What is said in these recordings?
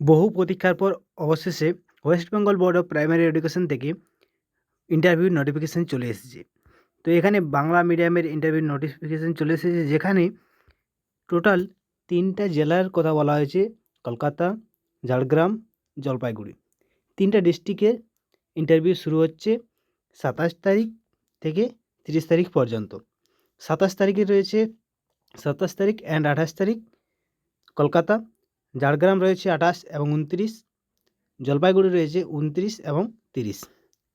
বহু প্রতীক্ষার পর অবশেষে West Bengal board of primary education থেকে ইন্টারভিউ নোটিফিকেশান চলে এসেছে। তো এখানে বাংলা মিডিয়ামের ইন্টারভিউ নোটিফিকেশান চলে এসেছে, যেখানে টোটাল তিনটা জেলার কথা বলা হয়েছে, কলকাতা, ঝাড়গ্রাম, জলপাইগুড়ি। তিনটা ডিস্ট্রিক্টের ইন্টারভিউ শুরু হচ্ছে সাতাশ তারিখ থেকে তিরিশ তারিখ পর্যন্ত। সাতাশ তারিখে রয়েছে সাতাশ তারিখ অ্যান্ড আঠাশ তারিখ কলকাতা ঝাড়গ্রাম রয়েছে আঠাশ এবং উনত্রিশ, জলপাইগুড়ি রয়েছে উনত্রিশ এবং তিরিশ।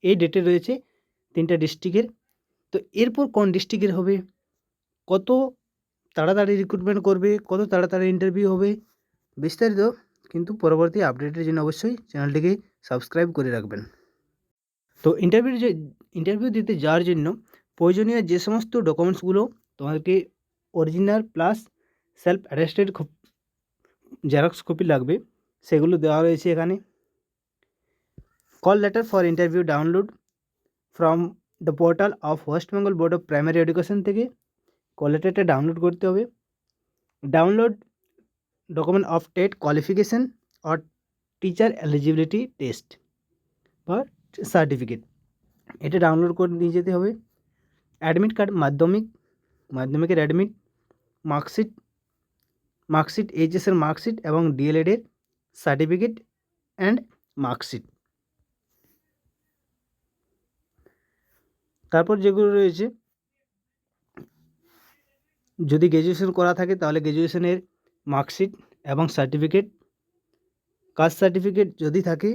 এই ডেটে রয়েছে তিনটা ডিস্ট্রিক্টের তো এরপর কোন ডিস্ট্রিক্টের হবে? কত তাড়াতাড়ি রিক্রুটমেন্ট করবে? কত তাড়াতাড়ি ইন্টারভিউ হবে? বিস্তারিত কিন্তু পরবর্তী আপডেটের জন্য অবশ্যই চ্যানেলটিকে সাবস্ক্রাইব করে রাখবেন। তো ইন্টারভিউ যে ইন্টারভিউ দিতে যাওয়ার জন্য প্রয়োজনীয় যে সমস্ত ডকুমেন্টসগুলো তোমাদেরকে original plus self arrested Xerox copy লাগবে, সেগুলো দেওয়া রয়েছে এখানে। Call letter for interview download from the portal of West Bengal board of primary education থেকে কল লেটারটা ডাউনলোড করতে হবে। Download document of TET qualification or teacher eligibility test বা সার্টিফিকেট এটা ডাউনলোড করে নিয়ে যেতে হবে। অ্যাডমিট কার্ড মাধ্যমিক, মাধ্যমিকের অ্যাডমিট মার্কশিট মার্কশিট, এইচএসের মার্কশিট এবং ডিএলএডের সার্টিফিকেট অ্যান্ড মার্কশিট। তারপর যেগুলো রয়েছে, যদি গ্র্যাজুয়েশন করা থাকে তাহলে গ্র্যাজুয়েশনের মার্কশিট এবং সার্টিফিকেট। কাস্ট সার্টিফিকেট যদি থাকে,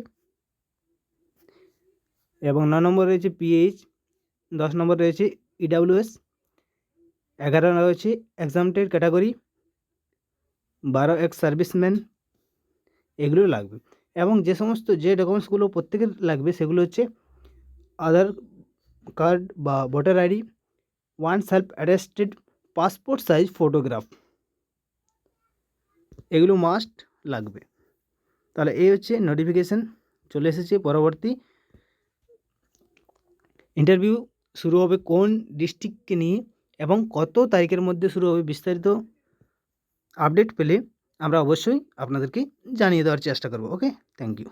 এবং ন নম্বর রয়েছে পিএইচ দশ নম্বর রয়েছে ইডাব্লিউএস এগারো রয়েছে এক্সামটেড ক্যাটাগরি বারো এক্স সার্ভিসম্যান এগুলো লাগবে। এবং যে সমস্ত যে ডকুমেন্টসগুলো প্রত্যেকের লাগবে, সেগুলো হচ্ছে আধার কার্ড বা voter ID, one self arrested passport size photograph, এগুলো মাস্ট লাগবে। তাহলে এই হচ্ছে নোটিফিকেশান চলে এসেছে পরবর্তী। ইন্টারভিউ শুরু হবে কোন ডিস্ট্রিক্টকে নিয়ে এবং কত তারিখের মধ্যে শুরু হবে বিস্তারিত আপডেট পেলে আমরা অবশ্যই আপনাদেরকে জানিয়ে দেওয়ার চেষ্টা করব ওকে? Thank you